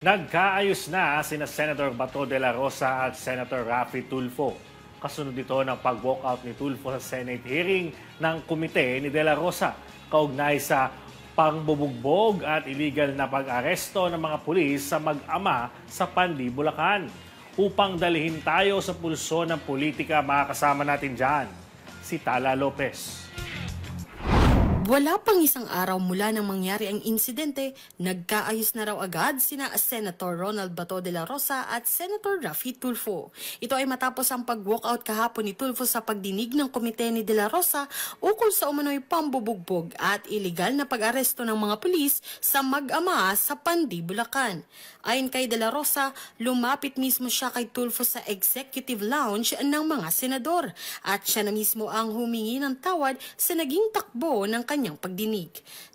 Nagkaayos na sina Senator Bato de la Rosa at Senator Raffy Tulfo. Kasunod ito ng pag-walkout ni Tulfo sa Senate hearing ng komite ni de la Rosa kaugnay sa pangbubugbog at illegal na pag-aresto ng mga pulis sa mag-ama sa Pandi, Bulacan. Upang dalhin tayo sa pulso ng politika, makakasama natin dyan si Tala Lopez. Wala pang isang araw mula nang mangyari ang insidente, nagkaayos na raw agad sina Senator Ronald Bato de la Rosa at Senator Rafi Tulfo. Ito ay matapos ang pag-walkout kahapon ni Tulfo sa pagdinig ng komite ni de la Rosa ukol sa umano'y pambubugbog at iligal na pag-aresto ng mga pulis sa mag-ama sa Pandi, Bulacan. Ayon kay de la Rosa, lumapit mismo siya kay Tulfo sa executive lounge ng mga senador at siya na mismo ang humingi ng tawad sa naging takbo ng kanyang pagdinig.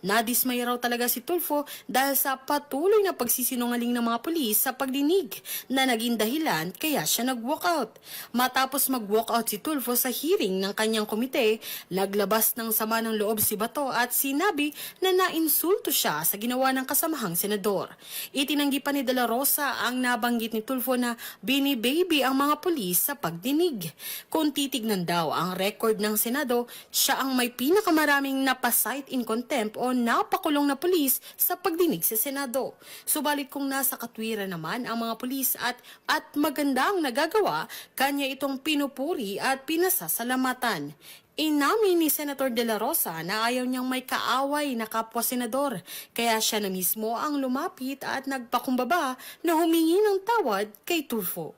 Nadismay raw talaga si Tulfo dahil sa patuloy na pagsisinungaling ng mga pulis sa pagdinig na naging dahilan kaya siya nag-walkout. Matapos mag-walkout si Tulfo sa hearing ng kanyang komite, naglabas ng sama ng loob si Bato at sinabi na nainsulto siya sa ginawa ng kasamahang senador. Itinanggi pa ni De La Rosa ang nabanggit ni Tulfo na bini-baby ang mga pulis sa pagdinig. Kung titignan daw ang record ng Senado, siya ang may pinakamaraming napasight in contempt o napakulong na pulis sa pagdinig sa Senado. Subalit kung nasa katwiran naman ang mga pulis at, at magandang nagagawa, kanya itong pinupuri at pinasasalamatan. Inamin ni Senator De La Rosa na ayaw niyang may kaaway na kapwa senador, kaya siya na mismo ang lumapit at nagpakumbaba na humingi ng tawad kay Tulfo.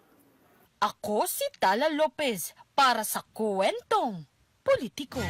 Ako si Tala Lopez para sa kwentong politiko.